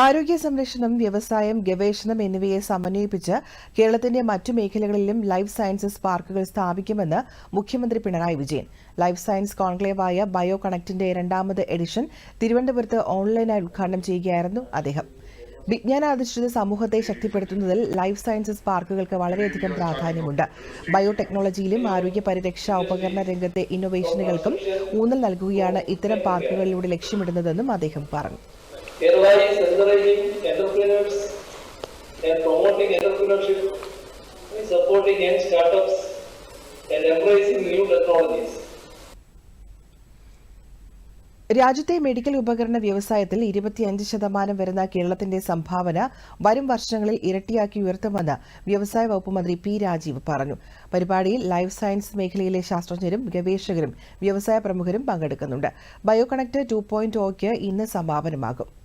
ആരോഗ്യ സംരക്ഷണം വ്യവസായം ഗവേഷണം എന്നിവയെ സമന്വയിപ്പിച്ച് കേരളത്തിന്റെ മറ്റു മേഖലകളിലും ലൈഫ് സയൻസസ് പാർക്കുകൾ സ്ഥാപിക്കുമെന്ന് മുഖ്യമന്ത്രി പിണറായി വിജയൻ. ലൈഫ് സയൻസ് കോൺക്ലേവായ ബയോ കണക്റ്റിന്റെ രണ്ടാമത് എഡിഷൻ തിരുവനന്തപുരത്ത് ഓൺലൈനായി ഉദ്ഘാടനം ചെയ്യുകയായിരുന്നു അദ്ദേഹം. വിജ്ഞാനാധിഷ്ഠിത സമൂഹത്തെ ശക്തിപ്പെടുത്തുന്നതിൽ ലൈഫ് സയൻസസ് പാർക്കുകൾക്ക് വളരെയധികം പ്രാധാന്യമുണ്ട്. ബയോടെക്നോളജിയിലും ആരോഗ്യ പരിരക്ഷാ ഉപകരണ രംഗത്തെ ഇന്നൊവേഷനുകൾക്കും ഊന്നൽ നൽകുകയാണ് ഇത്തരം പാർക്കുകളിലൂടെ ലക്ഷ്യമിടുന്നതെന്നും അദ്ദേഹം പറഞ്ഞു. Hereby encouraging entrepreneurs and promoting entrepreneurship, supporting young startups and embracing new technologies. രാജ്യത്തെ മെഡിക്കൽ ഉപകരണ വ്യവസായത്തിൽ ഇരുപത്തിയഞ്ച് ശതമാനം വരുന്ന കേരളത്തിന്റെ സംഭാവന വരും വർഷങ്ങളിൽ ഇരട്ടിയാക്കി ഉയർത്തുമെന്ന് വ്യവസായ വകുപ്പ് മന്ത്രി പി രാജീവ് പറഞ്ഞു. പരിപാടിയിൽ ലൈഫ് സയൻസ് മേഖലയിലെ ശാസ്ത്രജ്ഞരും ഗവേഷകരും വ്യവസായ പ്രമുഖരും പങ്കെടുക്കുന്നുണ്ട്. ബയോകണക്ട് ടു പോയിന്റ് ഒക്ക് ഇന്ന് സമാപനമാകും.